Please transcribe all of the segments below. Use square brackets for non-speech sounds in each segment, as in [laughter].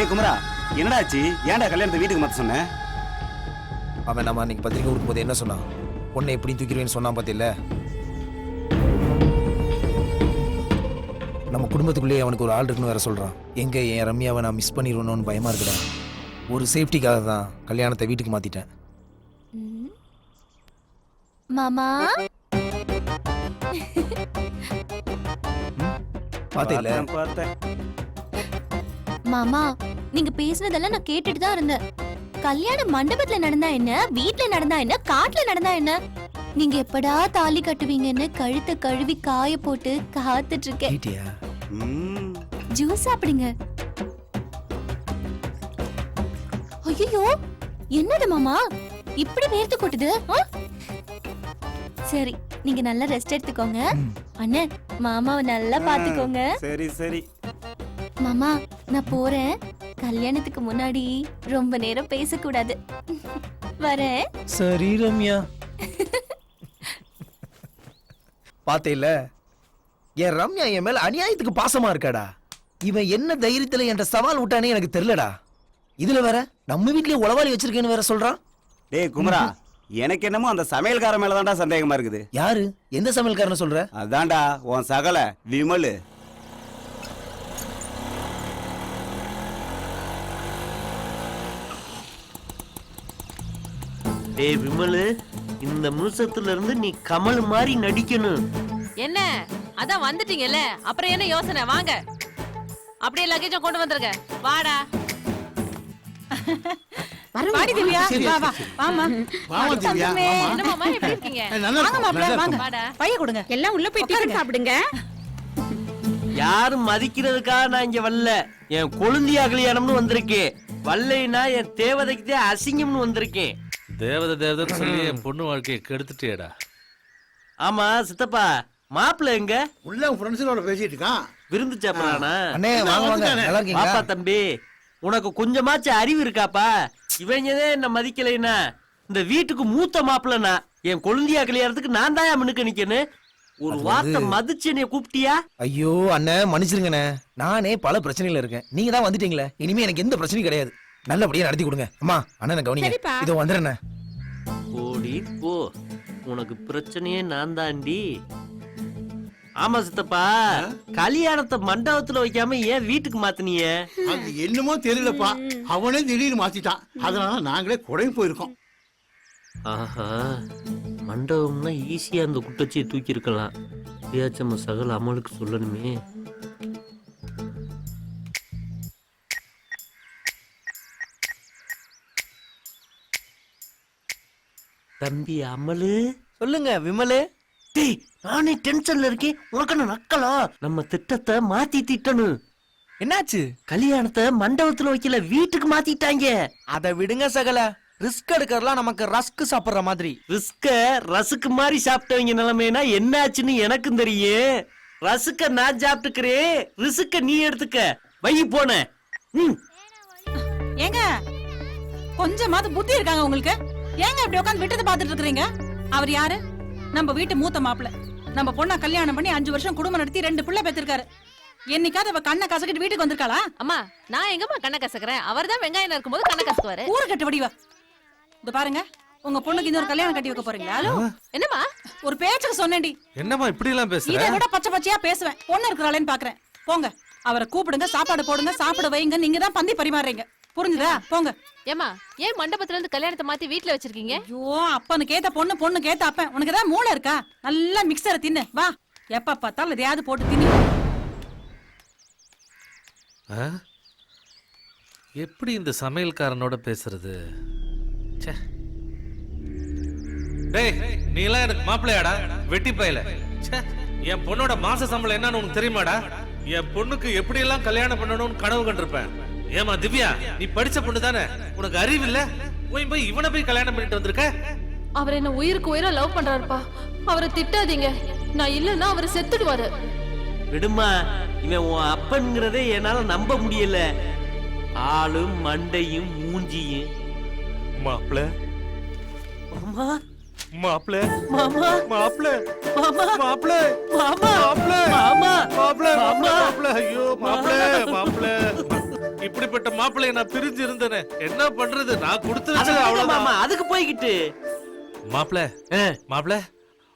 டேய் குமரா என்னடா ஆச்சு? ஏன்டா கல்யாணத்தை வீட்டுக்கு மாத்த சொன்ன? அவன் நம்ம அன்னைக்கு பத்திரிக்கை கொடுக்கும்போது என்ன சொன்னான்? பொண்ணை எப்படி தூக்கிடுவேன்னு சொன்னான் பார்த்தில்ல? நம்ம குடும்பத்துக்குள்ளேயே அவனுக்கு ஒரு ஆள் இருக்குன்னு வேற சொல்றான். எங்க என் ரம்யாவை நான் மிஸ் பண்ணிடுவேணும்னு பயமா இருக்குடா. ஒரு சேஃப்டிக்காக தான் கல்யாணத்தை வீட்டுக்கு மாத்திட்டேன். ம். மாமா? பார்த்தேன், பார்த்தேன். மாமா நீங்க பேசுனதெல்லாம் நான் கேட்டுட்டு தான் இருந்தேன். கல்யாண மண்டபத்துல நடந்தா என்ன வீட்ல நடந்தா என்ன காட்டுல நடந்தா என்ன? நீங்க எப்படா தாலி கட்டுவீங்கன்னு கழுத்தை கழுவி காய போட்டு காத்துட்டு இருக்கேன். கேட்டியா? ம், ஜூஸ் சாப்பிடுங்க. ஐயோ என்னது மாமா? இப்படி வேர்த்து கொட்டுது ஆ? சரி நீங்க நல்லா ரெஸ்ட் எடுத்துக்கோங்க. அண்ணே மாமாவை நல்லா பாத்துக்கோங்க. சரி சரி. மாமா நான் போறேன். கல்யாணத்துக்கு முன்னாடி ரொம்ப நேரம் பேசக்கூடாது. வரேன். சரி ரம்யா. பார்த்தேல்ல என் ரம்யா என் மேல அநியாயத்துக்கு பாசமா இருக்காடா. இவன் என்ன தைரியத்துல என்கிட்ட சவால் விட்டானே எனக்கு தெரியலடா. இதுல வேற நம்ம வீட்லயே உளவாளி வச்சிருக்கேன்னு வேற சொல்றான். டேய் குமரா எனக்கு என்னமோ அந்த சமையல்கார மேல தான்டா சந்தேகமா இருக்குது. யாரு? எந்த சமையல்காரனை சொல்ற? அதான்டா உன் சகல விமல். டேய் விமலு இந்த நிமிஷத்துல இருந்து நீ கமல் மாதிரி நடிக்கணும். என்ன? அதான் வந்துட்டீங்கல்ல? அப்புறம் என்ன யோசனை? வாங்க. அப்படியே லக்கேஜம் கொண்டு வந்துருங்க. வாடா. [laughs] வாடி திவ்யா. வா வா. வாமா வாமா திவ்யா, வாமா. என்ன மாமா எப்படி இருக்கீங்க? நல்லா வாங்க இருக்கும், மாப்பிள்ள நல்லா வாங்க இருக்கும். வாடா பைய கொடுங்க. எல்லாம் உள்ள போய் டிஃபன் சாப்பிடுங்க. யாரும் மதிக்கிறதுக்காக நான் இங்க வரல. என் கொழுந்தியா கல்யாணம்னு வந்திருக்கேன். வல்லைனா என் தேவதைக்கு அசிங்கம்னு வந்திருக்கேன். தேவதை தேவதைன்னு சொல்லி என் பொண்ணு வாழ்க்கையை கெடுத்துட்டியேடா. ஆமா சித்தப்பா மாப்பிள்ள எங்க? உள்ள உன் ஃப்ரெண்ட்ஸோட பேசிட்டு இருக்கான். விருந்து சாப்பிடறானா? அண்ணே வாங்க வாங்க. நல்லா இருக்கீங்களா? பாப்பா தம்பி உனக்கு கொஞ்சமாச்சும் அறிவு இருக்காப்பா? இவங்கதே என்ன மதிக்கலைன்னா இந்த வீட்டுக்கு மூத்த மாப்பிள்ளனா என் கொழுந்தியா கல்யாணத்துக்கு நான் தான் மினுக்க நிக்கணும் ஒரு வார்த்தை மதிச்சு என்னைய கூப்பிட்டியா? ஐயோ அண்ணன் மன்னிச்சிருங்கண்ணே. நானே பல பிரச்சனையில இருக்கேன். நீங்க தான் வந்துட்டீங்களே. இனிமே எனக்கு எந்த பிரச்சனையும் கிடையாது. நல்லபடியா நடத்தி கொடுங்க. அம்மா அண்ணனை கவனிங்க. சரிப்பா. இதோ வந்துடுறேன் ஓடி போ. உனக்கு பிரச்சனையே நான் தாண்டி ஆமா சித்தப்பா. கல்யாணத்தை மண்டபத்துல வைக்காம ஏன் வீட்டுக்கு மாத்தினிய? அது என்னமோ தெரியலப்பா. அவனே திடீர்னு மாத்திட்டான் அதனால நாங்களே குறையும் போயிருக்கோம். ஆஹா. மண்டபம்னா ஈஸியா அந்த குட்டச்சியை தூக்கி இருக்கலாம் நம்ம சகல அமலுக்கு சொல்லணுமே. தம்பி அமலு. சொல்லுங்க விமலு. டேய் நானே டென்ஷன்ல இருக்கேன். உனக்கு என்ன நக்கலா? நம்ம திட்டத்தை மாத்தி திட்டணும். என்னாச்சு? கல்யாணத்தை மண்டபத்துல வைக்கல வீட்டுக்கு மாத்திட்டாங்க. அதை விடுங்க சகல. ரிஸ்க் எடுக்கிறதுலாம் நமக்கு ரஸ்க் சாப்பிடுற மாதிரி. ரிஸ்க ரசுக்கு மாதிரி சாப்பிட்டவங்க நிலைமைனா என்னாச்சுன்னு எனக்கும் தெரியும். ரசுக்க நான் சாப்பிட்டுக்கிறேன். ரிசுக்க நீ எடுத்துக்க. வை போன ம். ஏங்க கொஞ்சமாவது புத்தி இருக்காங்க உங்களுக்கு? ஏங்க இப்படி உட்காந்து விட்டதை பாத்துட்டு இருக்கீங்க அவர் யாரு? நம்ம வீட்டு மூத்த மாப்பிள்ள. நம்ம பொண்ண கல்யாணம் பண்ணி அஞ்சு வருஷம் குடும்பம் நடத்தி ரெண்டு பிள்ளை பெற்றிருக்காரு. என்னைக்காவது அவ கண்ணை கசக்கிட்டு வீட்டுக்கு வந்திருக்காளா? அம்மா நான் எங்கம்மா கண்ணை கசக்குறேன்? அவர் தான் வெங்காயம் இருக்கும்போது கண்ணை கசக்குவாரு. ஊரை கட்டு வடிவா. இது பாருங்க உங்க பொண்ணுக்கு இன்னொரு கல்யாணம் கட்டி வைக்க போறீங்களா? ஹலோ என்னம்மா? ஒரு பேச்சுக்கு சொன்னேன்டி. என்னம்மா இப்படி எல்லாம் பேசுற? இதை விட பச்சை பச்சையா பேசுவேன். பொண்ணு இருக்கிறாளேன்னு பாக்குறேன். போங்க அவரை கூப்பிடுங்க சாப்பாடு போடுங்க சாப்பிட வைங்க நீங்க தான் பந்தி பரிமாறுறீங்க. புரிஞ்சுதா? போங்க. ஏம்மா ஏன் மண்டபத்துல இருந்து கல்யாணத்தை மாத்தி வீட்ல வச்சிருக்கீங்க? ஐயோ அப்பனுக்கு ஏத்த பொண்ணு பொண்ணுக்கு ஏத்த அப்பன் உனக்கு ஏதாவது மூளை இருக்கா? நல்லா மிக்சரை தின்னு. வா. எப்ப பார்த்தாலும் எதையாவது போட்டு தின்னு. ஆ? எப்படி இந்த சமையல்காரனோட பேசுறது? ச்சே. டேய் நீ எல்லாம் எனக்கு மாப்பிள்ளையாடா? வெட்டி பயல. ச்சே, என் பொண்ணோட மாச சம்பளம் என்னன்னு உனக்கு தெரியுமாடா? என் பொண்ணுக்கு எப்படி எல்லாம் கல்யாணம் பண்ணணும்னு கனவு கண்டிருப்பேன். ஏமா திவ்யா நீ படிச்ச பொண்ணு தானே? உனக்கு அறிவு இல்ல? போய் போய் இவனை போய் கல்யாணம் பண்ணிட்டு வந்திருக்க? அவர் என்ன உயிருக்கு உயிரா லவ் பண்றாருப்பா. அவரை திட்டாதீங்க. நான் இல்லன்னா அவர் செத்துடுவாரு. விடுமா இவன் உன் அப்பன்ங்கிறதே என்னால நம்ப முடியல. ஆளும் மண்டையும் மூஞ்சியும். மாப்பிள்ள மாமா. மாப்பிள்ள மாமா. மாப்பிள்ள மாமா. மாப்பிள்ள மாமா. மாப்பிள்ள மாமா. அப்படிப்பட்ட மாப்பிள்ளைய நான் பிரிஞ்சு இருந்தேனே என்ன பண்றது? நான் கொடுத்து வச்சது விடுங்க அவ்வளவுதான். மாமா? அதுக்கு போய்கிட்டு. மாப்பிள்ள மாப்பிள்ள.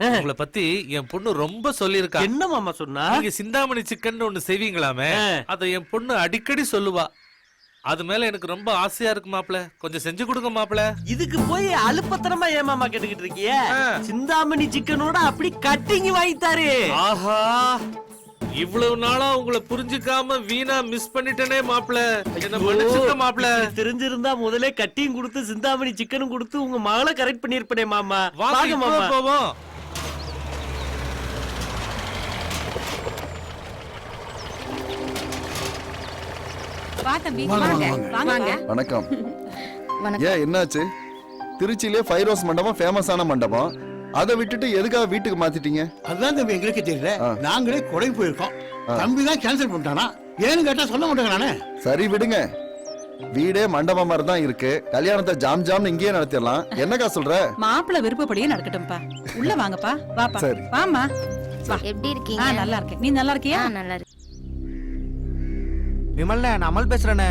உங்களை பத்தி என் பொண்ணு ரொம்ப சொல்லியிருக்கா. என்ன மாமா சொன்னா? நீங்க சிந்தாமணி சிக்கன் ஒண்ணு செய்வீங்களாமே. அத என் பொண்ணு அடிக்கடி சொல்லுவா. அது மேல எனக்கு ரொம்ப ஆசையா இருக்கு மாப்பிள்ள. கொஞ்சம் செஞ்சு கொடுங்க மாப்பிள்ள. இதுக்கு போய் அலுப்பத்தனமா ஏன் மாமா கேட்டுக்கிட்டு இருக்கிய. சிந்தாமணி சிக்கனோட அப்படி கட்டிங் வாங்கித்தாரு. ஆஹா. இவ்வளவு நாளா உங்களை புரிஞ்சுக்காம வீணா மிஸ் பண்ணிட்டேனே மாப்பிள்ள என்ன மன்னிச்சுக்க இப்படி தெரிஞ்சிருந்தா முதல்ல கட்டியும் கொடுத்து சிந்தாமணி சிக்கனும் கொடுத்து உங்க மகளை கரெக்ட் பண்ணிருப்பனே மாமா. வாங்க மாமா. போவோம். வா தம்பி வாங்க, வாங்க. வாங்க, வாங்க. வணக்கம். ஏன் என்னாச்சு? திருச்சியிலே ஃபைரோஸ் மண்டபம் ஃபேமஸான மண்டபம். அதை விட்டுட்டு எதுக்காக வீட்டுக்கு மாத்திட்டீங்க? அதுதான் தம்பி எங்களுக்கு தெரியல. நாங்களே கொடை போயிருக்கோம். தம்பி தான் கேன்சல் பண்ணிட்டானா? ஏன்னு கேட்டா சொல்ல மாட்டாங்க நானே. சரி விடுங்க. வீடே மண்டபம் மாதிரி தான் இருக்கு. கல்யாணத்தை ஜாம் ஜாம்னு இங்கேயே நடத்திடலாம். என்னக்கா சொல்ற? மாப்பிள்ள விருப்பப்படியே நடக்கட்டும்ப்பா. உள்ள வாங்கப்பா. வாப்பா. சரி. வாமா எப்படி ஆ இருக்கீங்க நல்லா இருக்கேன். நீ நல்லா இருக்கியா? நல்லா இருக்கு விமல்ண்ணே நான் அமல் பேசுறேண்ணே.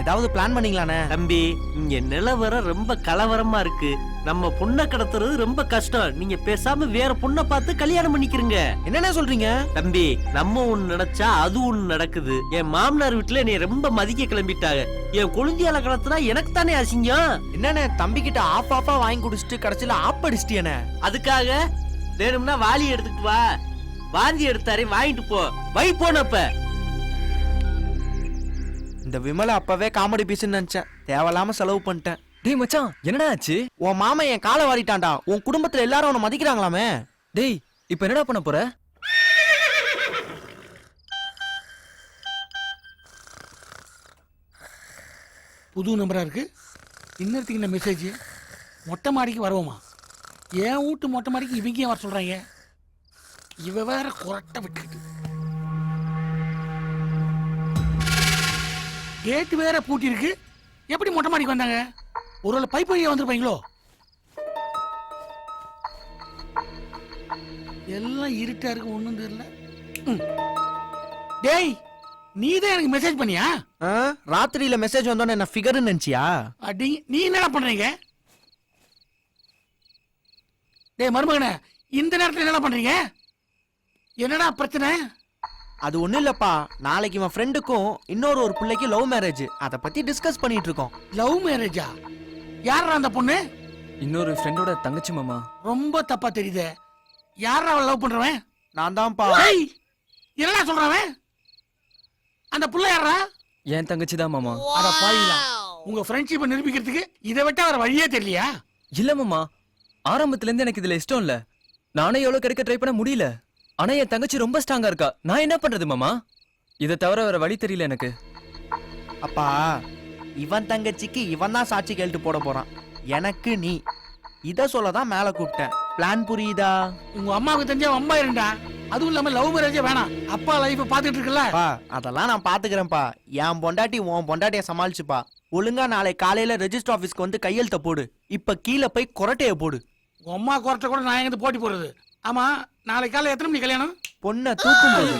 ஏதாவது பிளான் பண்ணீங்களாண்ணே? தம்பி இங்க நிலவரம் ரொம்ப கலவரமா இருக்கு. நம்ம பொண்ணை கடத்துறது ரொம்ப கஷ்டம். நீங்க பேசாம வேற பொண்ணை பார்த்து கல்யாணம் பண்ணிக்கிறீங்க. என்னண்ணே சொல்றீங்க? தம்பி நம்ம ஒண்ணு நினைச்சா அது ஒண்ணு நடக்குது. என் மாமனார் வீட்டுல என்னை ரொம்ப மதிக்க கிளம்பிட்டாங்க. என் கொழுந்தியால கடத்துனா எனக்கு தானே அசிங்கம்? என்னண்ணே தம்பி கிட்ட ஆப் ஆப்பா வாங்கி குடிச்சிட்டு கடைசியில ஆப் அடிச்சிட்டியண்ணே அதுக்காக வேணும்னா வாளி எடுத்துட்டு வா. வாந்தி எடுத்தாரே வாங்கிட்டு போ. வை போனப்ப. இந்த விமலை அப்பவே காமெடி பீஸ்னு நினைச்சேன். தேவையில்லாம செலவு பண்ணிட்டேன். டேய் மச்சான் என்னடா ஆச்சு? உன் மாமன் என் காலை வாரிட்டான்டா. உன் குடும்பத்துல எல்லாரும் உன்னை மதிக்கிறாங்களாமே. டேய் இப்போ என்னடா பண்ண போற? புது நம்பரா இருக்கு? இன்னத்துக்கு இந்த மெசேஜ் மொட்டை மாடிக்கு வருவோமா? என் வீட்டு மொட்டை மாடிக்கு இவங்க ஏன் வர சொல்றாங்க? இவ வேற குரட்டை விட்டுக்கிட்டு. கேட் வேற பூட்டி இருக்கு எப்படி மொட்டை மாடிக்கு வந்தாங்க? ஒருவேளை பைப் வழியா வந்திருப்பாங்களோ? எல்லாம் இருட்டா இருக்கு ஒண்ணும் தெரியல. டேய் நீ தான் எனக்கு மெசேஜ் பண்ணியா? ராத்திரியில மெசேஜ் வந்தோன்னே என்ன ஃபிகர்னு நினைச்சியா? அடி நீ என்னடா பண்றீங்க? டேய் மருமகனே இந்த நேரத்துல என்னடா பண்றீங்க? என்னடா பிரச்சனை? அது ஒண்ணும் இல்லப்பா. நாளைக்கு இவன் ஃப்ரெண்டுக்கும் இன்னொரு ஒரு பிள்ளைக்கு லவ் மேரேஜ் அத பத்தி டிஸ்கஸ் பண்ணிட்டு இருக்கோம். லவ் மேரேஜா யாரா அந்த பொண்ணு? இன்னொரு ஃப்ரெண்டோட தங்கச்சி மாமா. ரொம்ப தப்பா தெரியுதே. யாரா அவளை லவ் பண்றவன்? நான் தான்ப்பா. ஏய் என்னடா சொல்றவன்? அந்த புள்ள யாரா என் தங்கச்சி தான் மாமா. அட பாவிங்களா உங்க ஃப்ரெண்ட்ஷிப்பை நிரூபிக்கிறதுக்கு இதை விட்டா வேற வழியே தெரியலையா? இல்ல மாமா. ஆரம்பத்துல இருந்து எனக்கு இதுல இஷ்டம் இல்ல. நானே எவ்வளவு கிடைக்க ட்ரை பண்ண முடியல. ஆனா என் தங்கச்சி ரொம்ப ஸ்ட்ராங்கா இருக்கா. நான் என்ன பண்றது மாமா? இதை தவிர வேற வழி தெரியல எனக்கு. அப்பா இவன் தங்கச்சிக்கு இவன் தான் சாட்சி கேள்ட்டு போட போறான். எனக்கு நீ. இத சொல்ல தான் மேல கூப்பிட்டேன். பிளான் புரியுதா? உங்க அம்மாவுக்கு தெரிஞ்சா அம்மா இருண்டா. அதுவும் இல்லாம லவ் மேரேஜே வேணாம். அப்பா லைஃப் பாத்துட்டு இருக்கல அதெல்லாம் நான் பாத்துக்கிறேன்ப்பா என் பொண்டாட்டி உன் பொண்டாட்டிய சமாளிச்சுப்பா. ஒழுங்கா நாளை காலையில ரெஜிஸ்டர் ஆபீஸ்க்கு வந்து கையெழுத்த போடு. இப்ப கீழே போய் கொரட்டைய போடு. உங்க அம்மா குறைச்ச கூட நான் எங்க போட்டி போடுறது? ஆமா நாளைக்கு காலை எத்தனை மணி கல்யாணம்? பொண்ணை தூக்கும் போது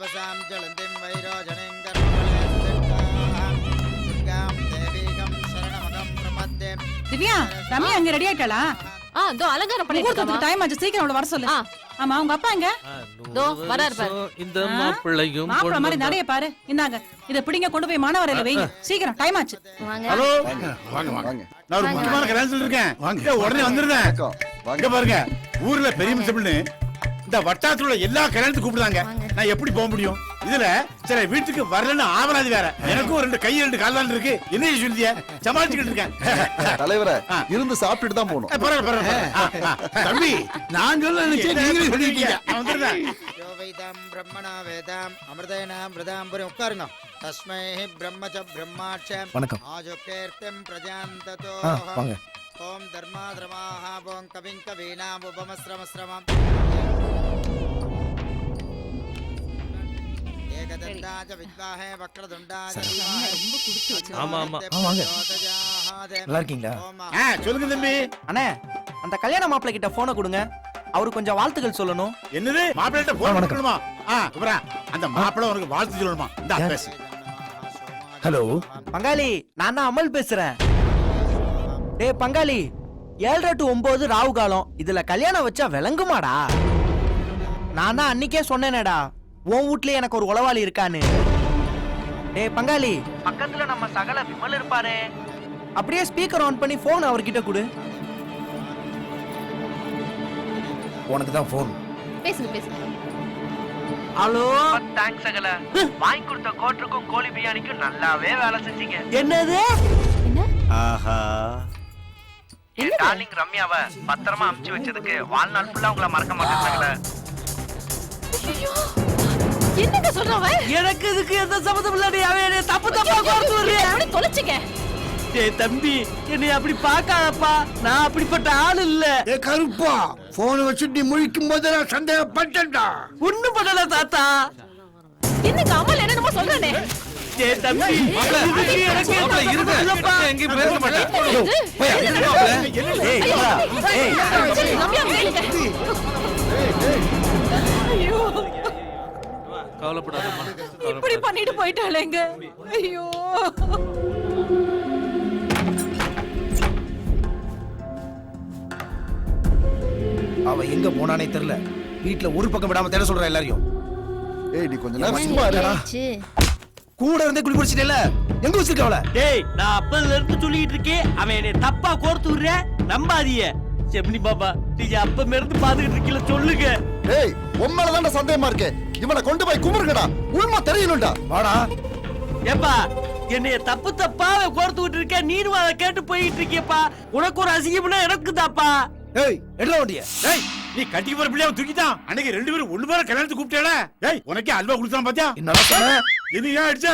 தபசாம் ஜலந்திம் திவ்யா ரம்யா அங்க ரெடி ஆயிட்டாளா? ஆ இதோ அலங்காரம் பண்ணிட்டு டைம் ஆச்சு. சீக்கிரம் அவளை வர சொல்லு. ஆமா உங்க அப்பா எங்க? இதோ வராரு பாரு. இந்த? மாப்பிள்ளையும் மாப்பிள பொண்ணு மாதிரி நடைய பாரு. இந்தாங்க. இத பிடிங்க கொண்டு போய் மாணவரையில வைங்க. சீக்கிரம் டைம் ஆச்சு. ஹலோ? வாங்க வாங்க நான் ஒரு முக்கியமான கல்யாணம் சொல்லிருக்கேன் வாங்க. உடனே வந்துருந்தேன் வணக்கம். வாங்க இங்க பாருங்க. ஊர்ல பெரிய மிசபிள்னு இந்த வட்டாரத்துல உள்ள எல்லா கல்யாணத்துக்கு கூப்பிடுறாங்க. நான் எப்படி போக முடியும்? இதுல சரி வீட்டுக்கு வரலன்னு ஆவராது வேற. எனக்கும் ரெண்டு கை ரெண்டு கால் தான் இருக்கு. என்ன சொல்லிய சமாளிச்சுக்கிட்டு இருக்கேன். தலைவரை. இருந்து சாப்பிட்டுட்டு தான் போகணும். பரவாயில்ல. தம்பி நான் சொல்ல நினைச்சேன் நீங்களே சொல்லிருக்கீங்க. வந்துடுறேன். யோவைதாம் பிரம்மணா வேதாம் அமிர்தேனா மிருதாம்பரி உட்காருங்க. தஸ்மை பிரம்ம ச பிரம்மாட்ச. வணக்கம். ஆஜுகேர்த்தம் பிரஜாந்ததோ. வாங்க. ஓம் தர்மா தர்மாஹ ஓம் கவிங் கவீனாம் உபமஸ்ரமஸ்ரமம். நல்லா இருக்கீங்களா சொல்லுங்க தம்பி அண்ணே அந்த கல்யாண மாப்பிள்ளை கிட்ட போனை கொடுங்க அவரு கொஞ்சம் வாழ்த்துக்கள் சொல்லணும் என்னது மாப்பிள்ளை போன் குமரா அந்த மாப்பிள்ளை உனக்கு வாழ்த்து சொல்லணுமா இந்த? பேசு ஹலோ பங்காளி நான் தான் அமல் பேசுறேன் டேய் பங்காளி ஏழரை டு ஒன்பது ராவு காலம் இதுல கல்யாணம் வச்சா விளங்குமாடா நான் தான் அன்னைக்கே சொன்னேனேடா உன் வீட்லயே எனக்கு ஒரு உளவாளி இருக்கான்னு. டேய் பங்காளி. பக்கத்துல நம்ம சகல விமல் இருப்பாரே. அப்படியே ஸ்பீக்கர் ஆன் பண்ணி போன் அவர்கிட்ட கொடு. உனக்கு தான் போன் பேசுங்க பேசுங்க. ஹலோ? தேங்க்ஸ் சகல. வாங்கி கொடுத்த கோட்டருக்கும் கோழி பிரியாணிக்கும் நல்லாவே வேலை செஞ்சீங்க. என்னது? என்ன? ஆஹா. என் டார்லிங் ரம்யாவ பத்திரமா அமுச்சு வச்சதுக்கு வாழ்நாள் ஃபுல்லா உங்களை மறக்க மாட்டேன் சகல. என்னங்க சொல்றவன் எனக்கு இதுக்கு எந்த சம்மந்தம் இல்லாடி அவன் என்னை தப்பு தப்பா கோர்த்து விடுறேன் தொலைச்சுங்க டேய் தம்பி என்னை அப்படி பார்க்காதப்பா நான் அப்படிப்பட்ட ஆள் இல்ல ஏ கருப்பா போனை வச்சுட்டு நீ முழிக்கும் போது நான் சந்தேகப்பட்டேன்டா ஒண்ணும் பண்ணல தாத்தா என்னங்க அம்மல் என்னமோ சொல்றானே டேய் தம்பி இதுக்கு எனக்கு எந்த. சம்மந்தம் இல்லப்பா. பேச மாட்டேன். ஐயோ கவலைப்படாதம்மா. இப்படி பண்ணிட்டு போயிட்டாளேங்க. ஐயோ. அவ எங்க போனானே தெரியல. வீட்ல ஒரு பக்கம் விடாம தேட சொல்ற எல்லாரையும். ஏய் நீ கொஞ்ச நேரம் சும்மா இருடா. கூட இருந்தே குளி குடிச்சிட்டேல எங்க வச்சிருக்க அவள? டேய் நான் அப்பதுல இருந்து சொல்லிட்டு இருக்கேன். அவன் என்னை தப்பா கோர்த்து விடுற. நம்பாதீய செம்னி பாபா நீங்க அப்ப இருந்து பாத்துக்கிட்டு இருக்கீங்களா சொல்லுங்க. ஏய் உண்மையில தான் சந்தேகமா இருக்கு. இவனை கொண்டு போய் குமுறுங்கடா. உண்மை தெரியணும்டா. வாடா. ஏப்பா என்னைய தப்பு தப்பா அவன் கோர்த்து விட்டு இருக்க நீனும் அதை கேட்டு போயிட்டு இருக்கியப்பா. உனக்கு ஒரு அசிங்கம்னா எனக்கு தாப்பா ஏய் எடுல வண்டிய? ஏய் நீ கட்டிக்கு போற பிள்ளைய தூக்கிட்டான். அன்னைக்கு ரெண்டு பேரும் ஒண்ணு பேர கல்யாணத்துக்கு கூப்பிட்டேல. ஏய் உனக்கே அல்வா கொடுத்தான் பாத்தியா? என்ன ஏன் அடிச்ச?